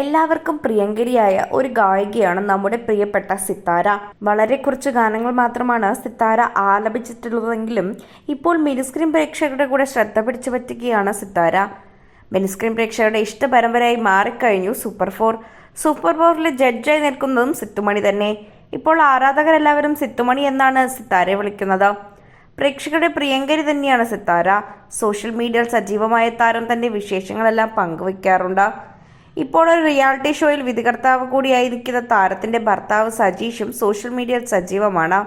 എല്ലാവർക്കും പ്രിയങ്കരിയായ ഒരു ഗായികയാണ് നമ്മുടെ പ്രിയപ്പെട്ട സിത്താര. വളരെ കുറച്ച് ഗാനങ്ങൾ മാത്രമാണ് സിത്താര ആലപിച്ചിട്ടുള്ളതെങ്കിലും ഇപ്പോൾ മിനിസ്ക്രീൻ പ്രേക്ഷകരുടെ കൂടെ ശ്രദ്ധ പിടിച്ചു പറ്റുകയാണ് സിത്താര. മിനിസ്ക്രീൻ പ്രേക്ഷകരുടെ ഇഷ്ട പരമ്പരയായി മാറിക്കഴിഞ്ഞു സൂപ്പർ ഫോർ. സൂപ്പർ ഫോറിലെ ജഡ്ജായി നിൽക്കുന്നതും സിത്തുമണി തന്നെ. ഇപ്പോൾ ആരാധകരെല്ലാവരും സിത്തുമണി എന്നാണ് സിത്താരയെ വിളിക്കുന്നത്. പ്രേക്ഷകരുടെ പ്രിയങ്കരി തന്നെയാണ് സിത്താര. സോഷ്യൽ മീഡിയയിൽ സജീവമായ താരം തന്റെ വിശേഷങ്ങളെല്ലാം പങ്കുവയ്ക്കാറുണ്ട് ഇപ്പോൾ ഒരു റിയാലിറ്റി ഷോയിൽ വിധികർത്താവ് കൂടിയായിരിക്കുന്ന താരത്തിന്റെ ഭർത്താവ് സജീഷും സോഷ്യൽ മീഡിയയിൽ സജീവമാണ്.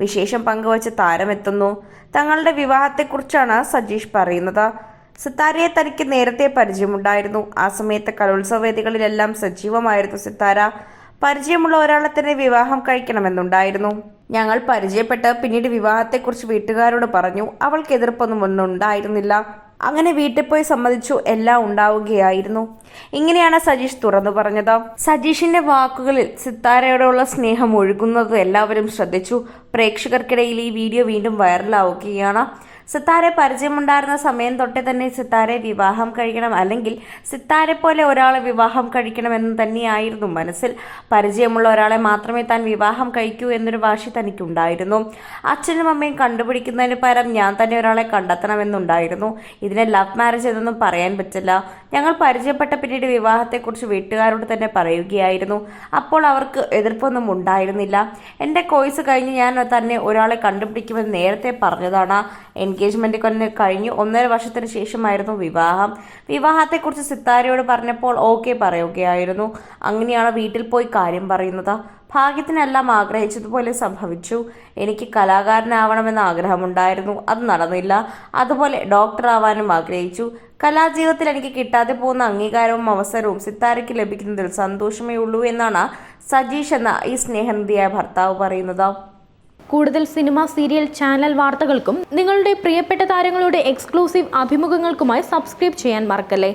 വിശേഷം പങ്കുവച്ച് താരമെത്തുന്നു. തങ്ങളുടെ വിവാഹത്തെക്കുറിച്ചാണ് സജീഷ് പറയുന്നത്. സിത്താരയെ തനിക്ക് നേരത്തെ പരിചയമുണ്ടായിരുന്നു. ആ സമയത്ത് കലോത്സവ വേദികളിലെല്ലാം സജീവമായിരുന്നു സിത്താര. പരിചയമുള്ള ഒരാളെ തന്നെ വിവാഹം കഴിക്കണമെന്നുണ്ടായിരുന്നു. ഞങ്ങൾ പരിചയപ്പെട്ട് പിന്നീട് വിവാഹത്തെക്കുറിച്ച് വീട്ടുകാരോട് പറഞ്ഞു. അവൾക്ക് എതിർപ്പൊന്നും ഒന്നും ഉണ്ടായിരുന്നില്ല. അങ്ങനെ വീട്ടിൽ പോയി സമ്മതിച്ചു എല്ലാം ഉണ്ടാവുകയായിരുന്നു. ഇങ്ങനെയാണ് സജീഷ് തുറന്നു പറഞ്ഞത്. സജീഷിന്റെ വാക്കുകളിൽ സിത്താരയോടുള്ള സ്നേഹം ഒഴുകുന്നത് എല്ലാവരും ശ്രദ്ധിച്ചു. പ്രേക്ഷകർക്കിടയിൽ ഈ വീഡിയോ വീണ്ടും വൈറലാവുകയാണ്. സിത്താരെ പരിചയമുണ്ടായിരുന്ന സമയം തൊട്ടേ തന്നെ സിത്താരെ വിവാഹം കഴിക്കണം. അല്ലെങ്കിൽ സിത്താരെ പോലെ ഒരാളെ വിവാഹം കഴിക്കണം എന്ന് തന്നെയായിരുന്നു മനസ്സിൽ. പരിചയമുള്ള ഒരാളെ മാത്രമേ താൻ വിവാഹം കഴിക്കൂ എന്നൊരു വാശി തനിക്കുണ്ടായിരുന്നു. അച്ഛനും അമ്മയും കണ്ടുപിടിക്കുന്നതിന് പകരം ഞാൻ തന്നെ ഒരാളെ കണ്ടെത്തണമെന്നുണ്ടായിരുന്നു. ഇതിനെ ലവ് മാരേജ് എന്നൊന്നും പറയാൻ പറ്റില്ല. ഞങ്ങൾ പരിചയപ്പെട്ട പിന്നീട് വിവാഹത്തെക്കുറിച്ച് വീട്ടുകാരോട് തന്നെ പറയുകയായിരുന്നു. അപ്പോൾ അവർക്ക് എതിർപ്പൊന്നും ഉണ്ടായിരുന്നില്ല. എന്റെ കോഴ്സ് കഴിഞ്ഞ് ഞാൻ തന്നെ ഒരാളെ കണ്ടുപിടിക്കുമെന്ന് നേരത്തെ പറഞ്ഞതാണ്. എൻഗേജ്മെന്റ് തന്നെ കഴിഞ്ഞു ഒന്നര വർഷത്തിന് ശേഷമായിരുന്നു വിവാഹം. വിവാഹത്തെക്കുറിച്ച് സിത്താരയോട് പറഞ്ഞപ്പോൾ ഓക്കെ പറയുകയായിരുന്നു. അങ്ങനെയാണ് വീട്ടിൽ പോയി കാര്യം പറയുന്നത്. ഭാഗ്യത്തിനെല്ലാം ആഗ്രഹിച്ചതുപോലെ സംഭവിച്ചു. എനിക്ക് കലാകാരനാവണമെന്ന് ആഗ്രഹമുണ്ടായിരുന്നു. അത് നടന്നില്ല. അതുപോലെ ഡോക്ടർ ആവാനും ആഗ്രഹിച്ചു. കലാജീവിതത്തിൽ എനിക്ക് കിട്ടാതെ പോകുന്ന അംഗീകാരവും അവസരവും സിത്താരയ്ക്ക് ലഭിക്കുന്നതിൽ സന്തോഷമേ ഉള്ളൂ എന്നാണ് സജീഷ് എന്ന ഈ സ്നേഹനിധിയായ ഭർത്താവ് പറയുന്നത്. കൂടുതൽ സിനിമ സീരിയൽ ചാനൽ വാർത്തകൾക്കും നിങ്ങളുടെ പ്രിയപ്പെട്ട താരങ്ങളുടെ എക്സ്ക്ലൂസീവ് അഭിമുഖങ്ങൾക്കുമായി സബ്സ്ക്രൈബ് ചെയ്യാൻ മറക്കല്ലേ?